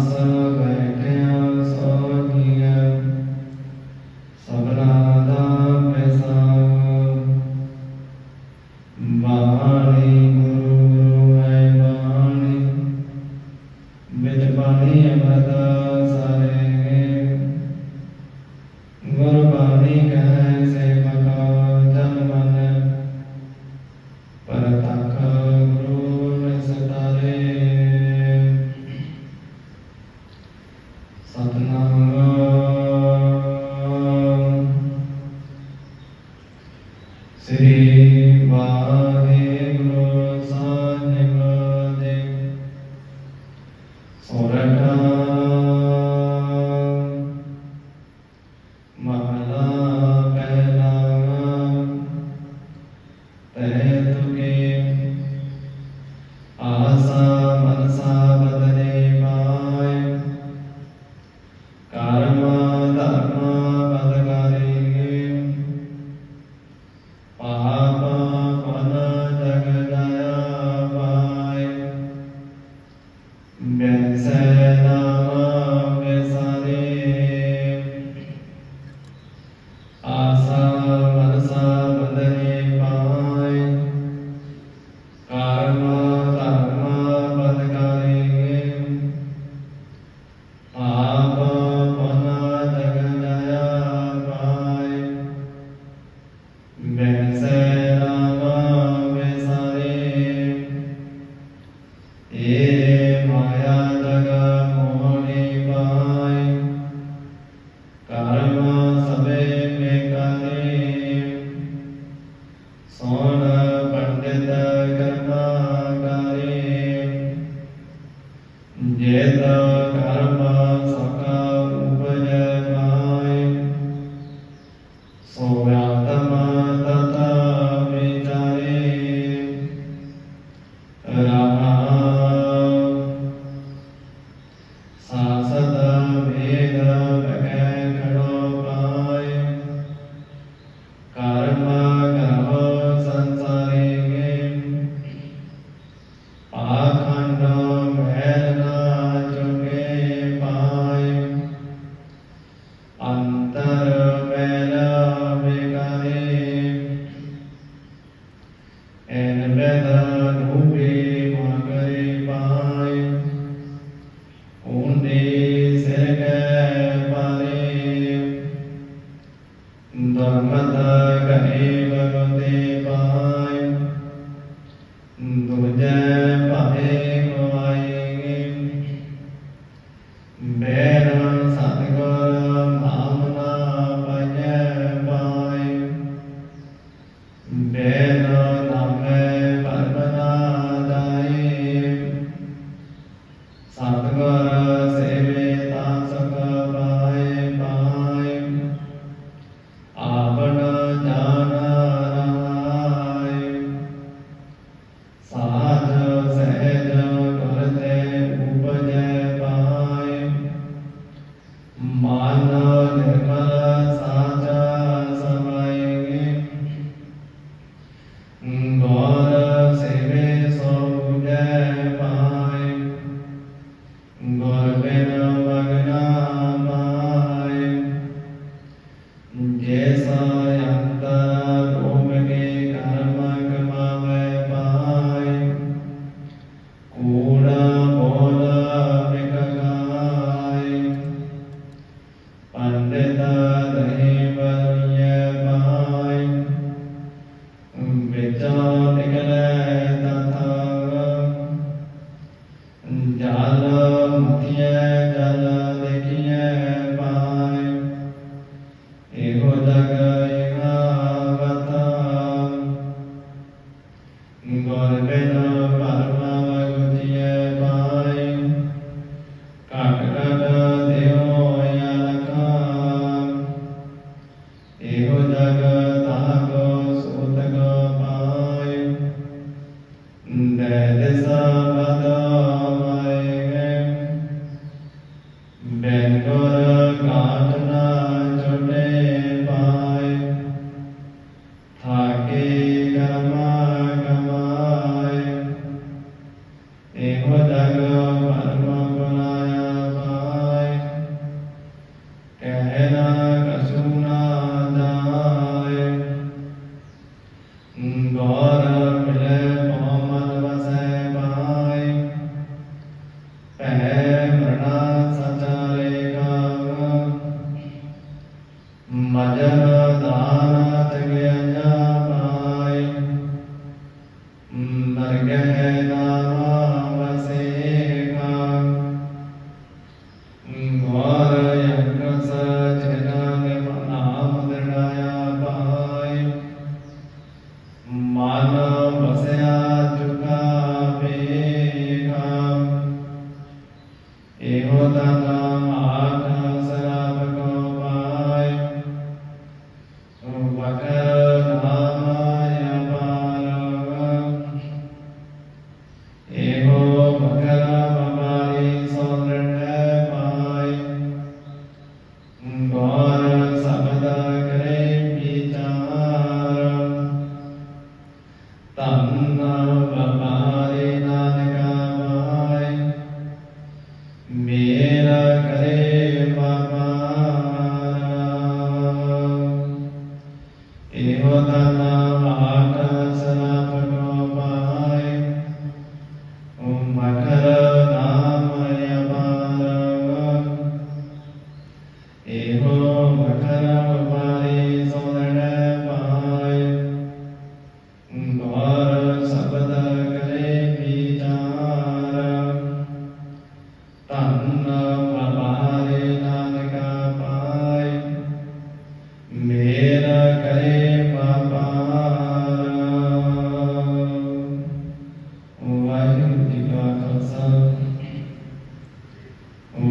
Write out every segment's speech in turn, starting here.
सा बैठे surround the mind. محمد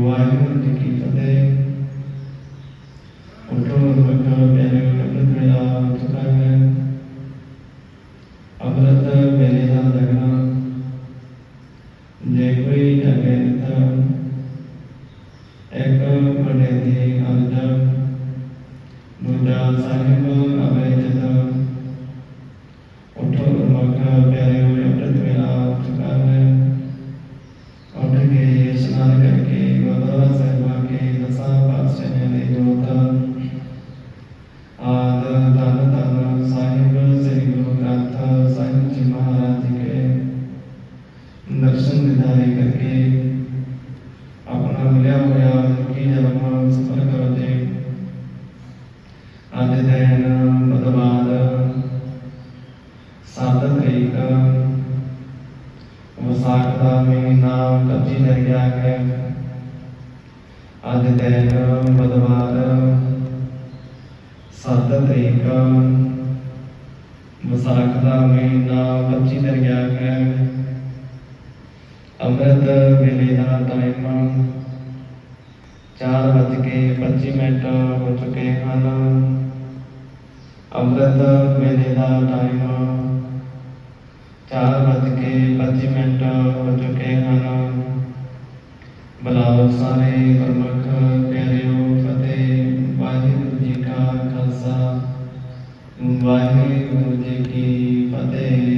ਵਾਹਿਗੁਰੂ ਜੀ ਕੀ ਫਤਿਹ। ਉਠੋ ਮੱਕਾ ਪਿਆਰੇ ਅੰਮ੍ਰਿਤ ਵੇਲਾ ਚੁਕਾ ਹੈ। ਅੰਮ੍ਰਿਤ ਵੇਲੇ ਦਾ ਲਗਣਾ। ਜੇ ਕੋਈ ਜਗੇ ਤਾਂ ਇੱਕ ਬੜੇ ਦੀ ਅਰਜ ਦੂਜਾ ਸਾਹਿਬ ਅਵੇ ਜਦ ਉਠੋ ਮੱਕਾ ਪਿਆਰੇ ਦਰਸ਼ਨ ਦਿਦਾਰੇ ਕਰਕੇ ਆਪਣਾ ਮਿਲਿਆ ਹੋਇਆ ਕੀ ਜਨਮ ਸਫਲ ਕਰੋ ਜੀ ਅੱਜ ਦਿਨ ਬੁੱਧਵਾਰ ਸੱਤ ਤਰੀਕ, ਵਸਾਖ ਦਾ ਮਹੀਨਾ ਕੱਚੀ ਦਰਿਆ ਹੈ ਅੱਜ ਦਿਨ ਬੁੱਧਵਾਰ ਸੱਤ ਤਰੀਕ, ਵਿਸਾਖ ਦਾ ਮਹੀਨਾ ਕੱਚੀ ਦਰਿਆ ਹੈ ਅੰਮ੍ਰਿਤ ਵੇਲੇ ਦਾ ਟਾਈਮ ਚਾਰ ਵੱਜ ਕੇ 25 ਮਿੰਟ ਹੋ ਚੁੱਕੇ ਹਨ। ਅੰਮ੍ਰਿਤ ਵੇਲੇ ਦਾ ਟਾਈਮ ਚਾਰ ਵੱਜ ਕੇ 25 ਮਿੰਟ ਹੋ ਚੁੱਕੇ ਹਨ। ਬੁਲਾਓ ਸਾਰੇ ਗੁਰਮੁਖ, ਪਿਆਰਿਓ, ਫਤਿਹ, ਵਾਹਿਗੁਰੂ ਜੀ ਕਾ ਖਾਲਸਾ। ਵਾਹਿਗੁਰੂ ਜੀ ਕੀ ਫਤਿਹ।